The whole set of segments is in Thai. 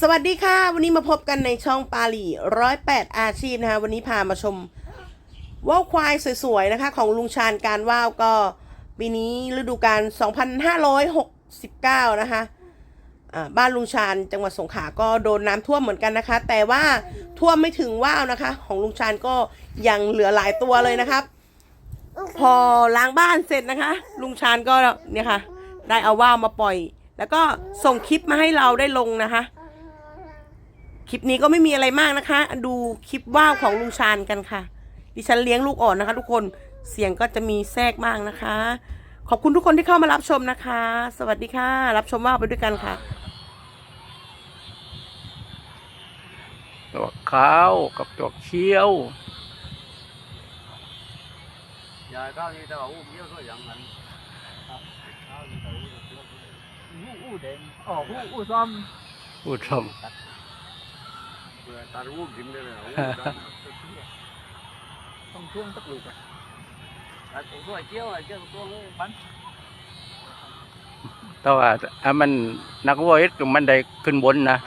สวัสดีค่ะ วันนี้มาพบกันในช่องปาลีร้อยแปดอาชีพนะคะวันนี้พามาชมว่าวควายสวยๆนะคะ ของลุงชาญการว่าวก็ปีนี้ฤดูกาล2569 นะคะอ่าบ้านลุงชาญจังหวัดสงขลาก็โดนน้ำท่วมเหมือนกันนะคะ แต่ว่าท่วมไม่ถึงว่าวนะคะ ของลุงชาญก็ยังเหลือหลายตัวเลยนะครับ พอล้างบ้านเสร็จนะคะ ลุงชาญก็เนี่ยค่ะ ได้เอาว่าวมาปล่อย แล้วก็ส่งคลิปมาให้เราได้ลงนะคะ คลิปนี้ก็ไม่มีอะไรมากนะคะ ดูคลิปว่าวของลุงชาญกันค่ะ ดิฉันเลี้ยงลูกอ่อนนะคะ ทุกคนเสียงก็จะมีแทรกบ้างนะคะ ขอบคุณทุกคนที่เข้ามารับชมนะคะ สวัสดีค่ะ รับชมว่าวไปด้วยกันค่ะตัวขาวกับตัวเขียว giờ cao như tao uống nhiều thôi chẳng hạn cao như tao uống uống đèn ờ uống uống xăm ผู้ชม vừa ta uống dính đây là uống không thương tất lụt à à cũng thôi chiếu rồi chứ cũng bắn แต่ว่าอะมันนักว่าเอ็ดก็มั 따르고 Tao à, à mình nó có ít của mình đây kinh bốn nè.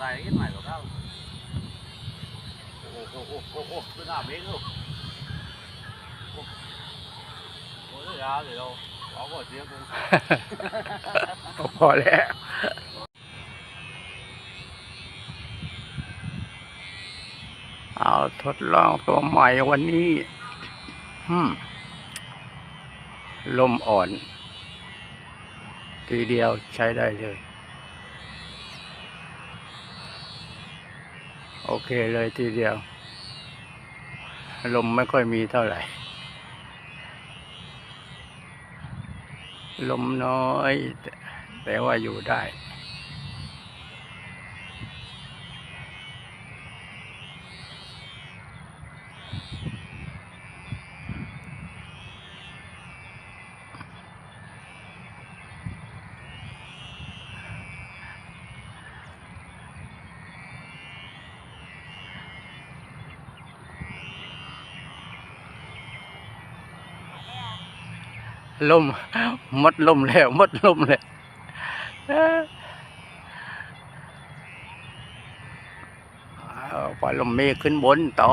Biết tiền xài cái này của tao ô ô ô ô ô tôi làm biết luôn ô ô nó ra rồi đâu có có tiếng không พอแล้วเอาทดลองตัวใหม่วันนี้อืมลมอ่อน ทีเดียวใช้ได้เลย โอเคเลยทีเดียว ลมไม่ค่อยมีเท่าไหร่ ลมน้อย แต่ว่าอยู่ได้ ล่มมดล่มแล้วมดล่มแล้วปล่อยลมเมฆขึ้นบนต่อ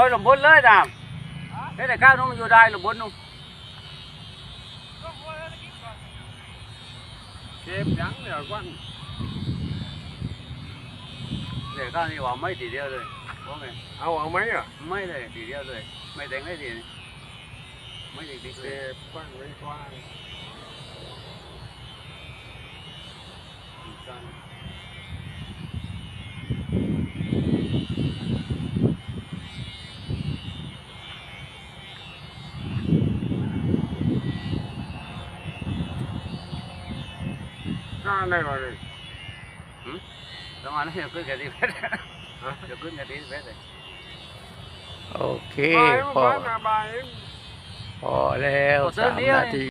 บอยหลงบนเลยดามเฮ้ยแต่ข้าวนู้นมันอยู่ได้หลงบนนู้นเก็บยังเดี๋ยวก่อนเดี๋ยวข้าวนี่ว่าไม่ทีเดียวเลยว่าไงเอาเอาไหมอะไม่เลยทีเดียวเลย ไม่แต่งได้ทีไม่ติดติดเลเก็ยบกว้างไว้กว้าง กล้าได้ก่อนเลยทำไมอันนี้ขึ้นแค่ที่เพชรจะขึ้นแค่ที่เพชรเลยโอเคพอพอแล้วสามนาที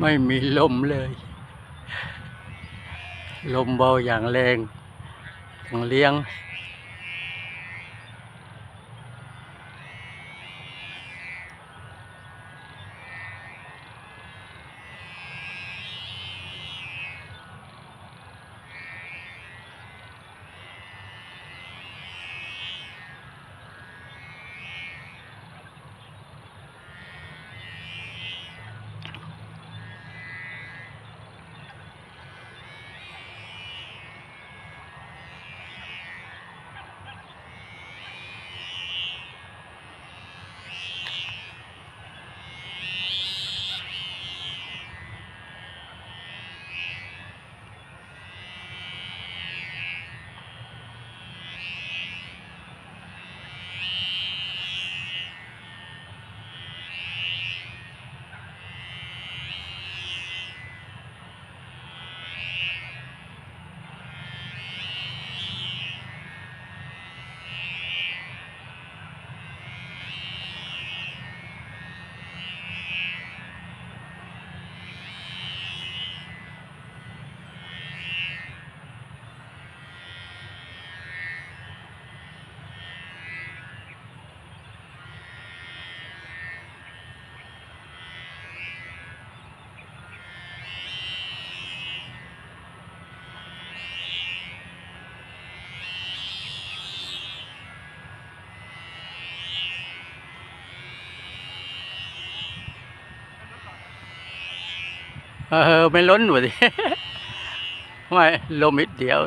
ไม่มีลมเลย ลมเบาอย่างแรงทั้งเลี้ยง เออไม่ล้นหนูดิไม่ลมนิดเดียว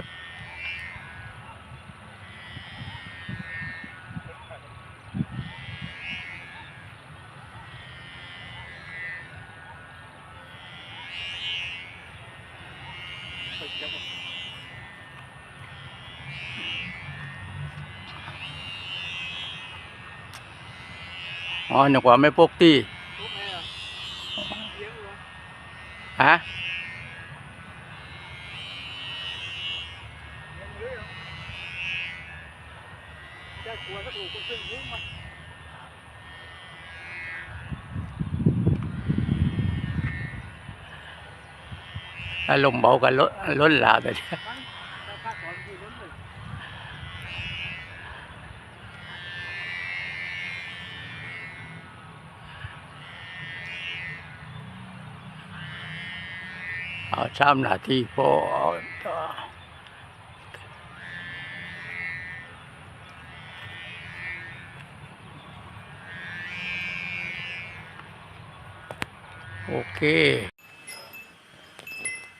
อ๋อนกว่าไม่ปกติ ฮะอารมณ์เช้ามเลยเอาสามนาทีพอโอเค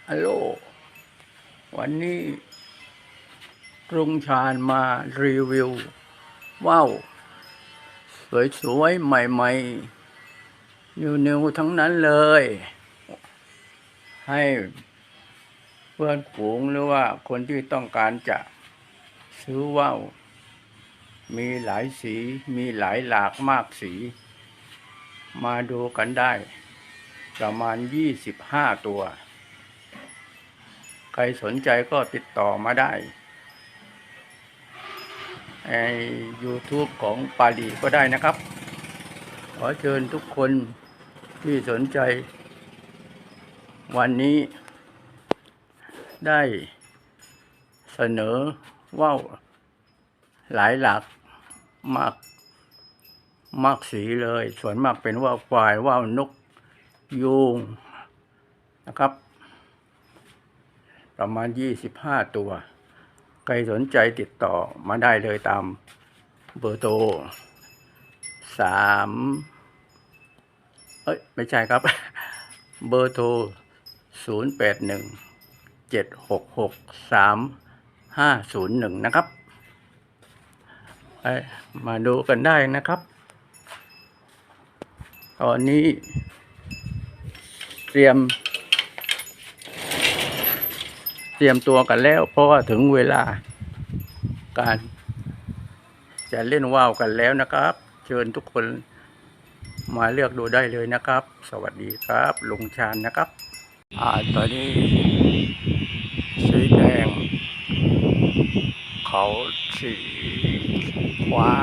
ฮัลโหลวันนี้กรุงชาญมารีวิว ว้าว สวยๆ ใหม่ๆ นิวๆ ทั้งนั้นเลย ให้เพื่อนฝูงหรือว่าคนที่ต้องการจะซื้อว่าวมีหลายสีมีหลายหลากมากสี มาดูกันได้ ประมาณยี่สิบห้าตัว ใครสนใจก็ติดต่อมาได้ใน YouTube ของปาลีก็ได้นะครับ ขอเชิญทุกคนที่สนใจ วันนี้ได้เสนอว่าวหลายหลักมากมากสีเลย ส่วนมากเป็นว่าวควายว่าวนกยูงนะครับ ประมาณยี่สิบห้าตัว ใครสนใจติดต่อมาได้เลยตามเบอร์โทรสามเอ้ย ไม่ใช่ครับ เบอร์โทร ศูนย์แปดหนึ่งเจ็ดหกหกสามห้าศูนย์หนึ่งนะครับไปมาดูกันได้นะครับ ตอนนี้เตรียม เตรียมตัวกันแล้ว เพราะว่าถึงเวลาการ จะเล่นว่าวกันแล้วนะครับ เชิญทุกคนมาเลือกดูได้เลยนะครับ สวัสดีครับ ลุงชาญนะครับ อ่าตอนนี้สีแดง เขาสีฟ้า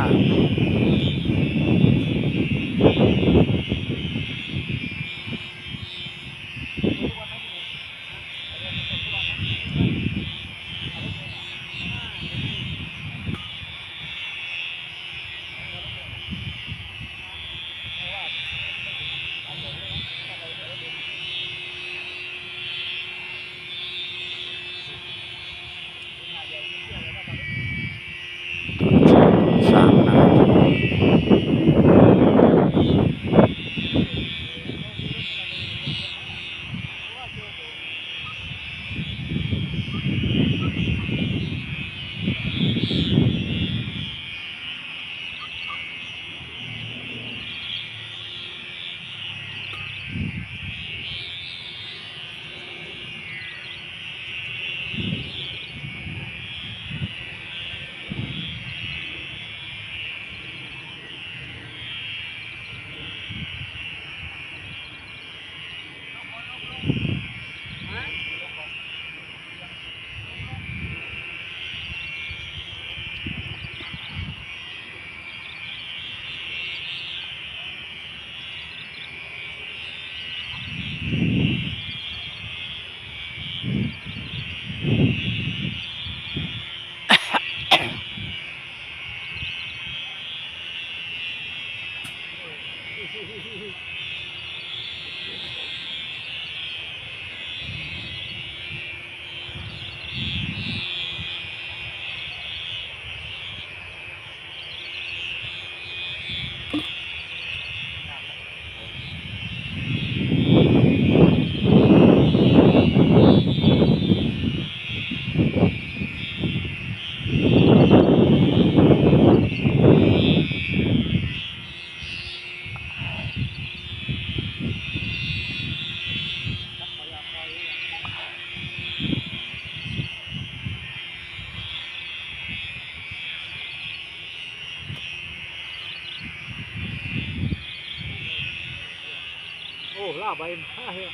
ใบมาเฮ้ย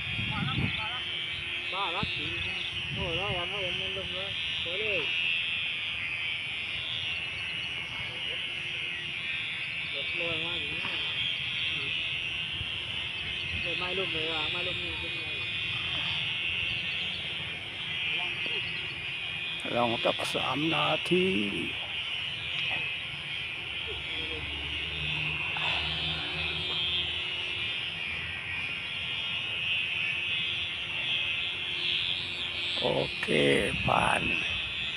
บ้ารักดีโอ้ยแล่าวันเอาเงินลงเลยไปเลยรถลอยมาอย่างนี้เลยไม่ลุ่มเลยว่ะไม่ลุ่มนี่ลุ่มเลยลองตักสามนาที โอเคผ่าน